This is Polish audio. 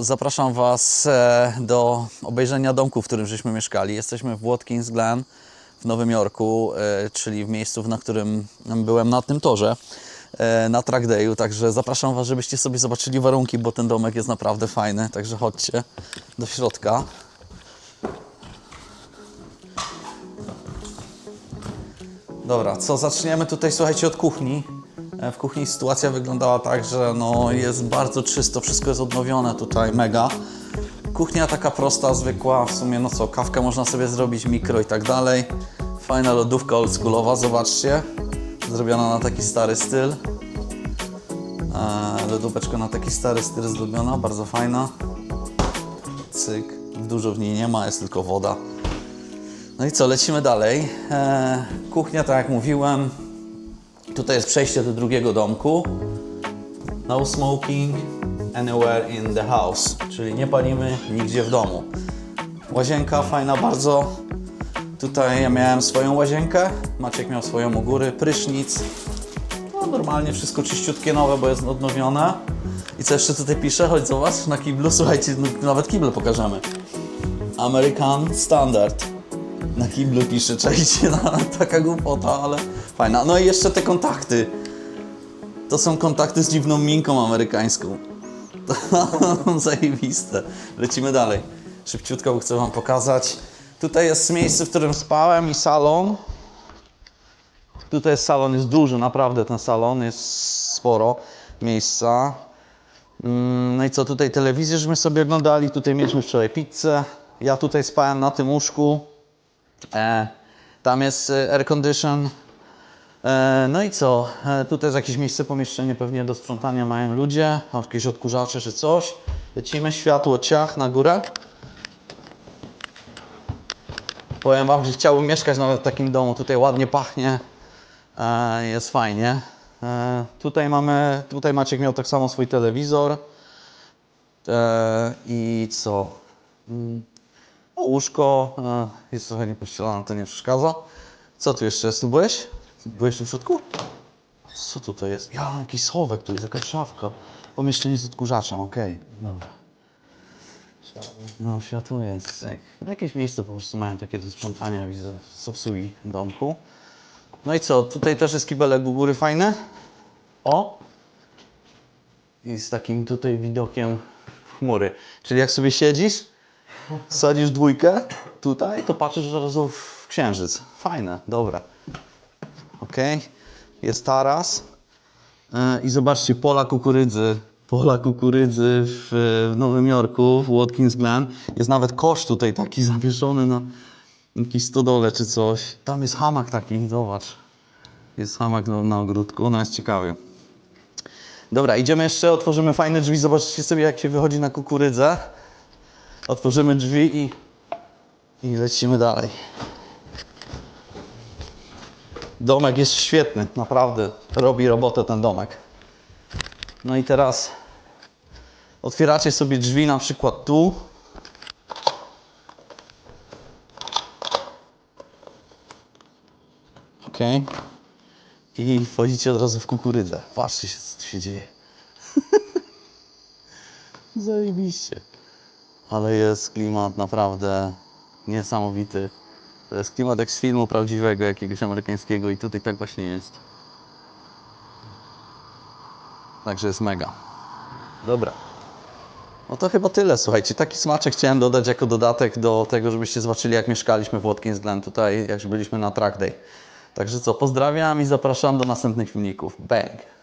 Zapraszam Was e, do obejrzenia domku, w którym żeśmy mieszkali. Jesteśmy w Watkins Glen w Nowym Jorku, e, czyli w miejscu, na którym byłem na tym torze e, na track dayu. Także zapraszam Was, żebyście sobie zobaczyli warunki, bo ten domek jest naprawdę fajny. Także chodźcie do środka. Dobra, co zaczniemy tutaj, słuchajcie, od kuchni. E, W kuchni sytuacja wyglądała tak, że no jest bardzo czysto, wszystko jest odnowione tutaj, mega. Kuchnia taka prosta, zwykła, w sumie no co, kawkę można sobie zrobić, mikro i tak dalej. Fajna lodówka oldschoolowa, zobaczcie. Zrobiona na taki stary styl. E, Lodóweczka na taki stary styl zrobiona, bardzo fajna. Cyk, dużo w niej nie ma, jest tylko woda. No i co, lecimy dalej. E, kuchnia, tak jak mówiłem, tutaj jest przejście do drugiego domku. No smoking anywhere in the house, czyli nie palimy nigdzie w domu. Łazienka fajna bardzo. Tutaj ja miałem swoją łazienkę, Maciek miał swoją u góry, prysznic. No normalnie wszystko czyściutkie, nowe, bo jest odnowione. I co jeszcze tutaj pisze? Chodź zobacz, na kiblu, słuchajcie, no, nawet kible pokażemy. American Standard. Na kiblu pisze, czajcie, no, taka głupota, ale fajna. No i jeszcze te kontakty. To są kontakty z dziwną minką amerykańską. To zajebiste. Lecimy dalej. Szybciutko chcę Wam pokazać. Tutaj jest miejsce, w którym spałem i salon. Tutaj jest salon, jest duży, naprawdę ten salon, jest sporo miejsca. Mm, No i co, tutaj telewizję żeśmy sobie oglądali, tutaj mieliśmy wczoraj pizzę. Ja tutaj spałem na tym łóżku. E, tam jest e, air condition. E, no i co? E, tutaj jest jakieś miejsce, pomieszczenie pewnie do sprzątania mają ludzie, jakieś odkurzacze czy coś. Lecimy, światło, ciach na górę. Powiem Wam, że chciałbym mieszkać nawet w takim domu. Tutaj ładnie pachnie, e, jest fajnie. Tutaj mamy, tutaj Maciek miał tak samo swój telewizor. I co? Mm, o, łóżko jest trochę niepościelane, to nie przeszkadza. Co tu jeszcze? Tu byłeś? Byłeś tu w środku? Co tutaj jest? Ja, jakiś schowek, tu jest jakaś szafka. Pomieszczenie z odkurzaczem, okej. Dobra. No, światło jest. Jakieś miejsce po prostu mają takie do sprzątania, widzę, z obsługi domku. No i co? Tutaj też jest kibelek u góry fajny. O! I z takim tutaj widokiem w chmury. Czyli jak sobie siedzisz, sadzisz dwójkę tutaj, to patrzysz od razu w księżyc. Fajne, dobra. Ok, jest taras. E, I zobaczcie, pola kukurydzy. Pola kukurydzy w, w Nowym Jorku, w Watkins Glen. Jest nawet kosz tutaj taki zawieszony na jakiejś stodole czy coś. Tam jest hamak taki, zobacz. Jest hamak na, na ogródku, no jest ciekawy. Dobra, idziemy jeszcze, otworzymy fajne drzwi. Zobaczcie sobie, jak się wychodzi na kukurydzę. Otworzymy drzwi i, i lecimy dalej. Domek jest świetny, naprawdę. Robi robotę ten domek. No i teraz otwieracie sobie drzwi na przykład tu. Ok. I wchodzicie od razu w kukurydzę. Patrzcie się, co tu się dzieje. Zajebiście. Ale jest klimat naprawdę niesamowity. To jest klimat jak z filmu prawdziwego, jakiegoś amerykańskiego i tutaj tak właśnie jest. Także jest mega. Dobra. No to chyba tyle, słuchajcie. Taki smaczek chciałem dodać jako dodatek do tego, żebyście zobaczyli jak mieszkaliśmy w Watkins Glen tutaj, jak byliśmy na track day. Także co, pozdrawiam i zapraszam do następnych filmików. Bang!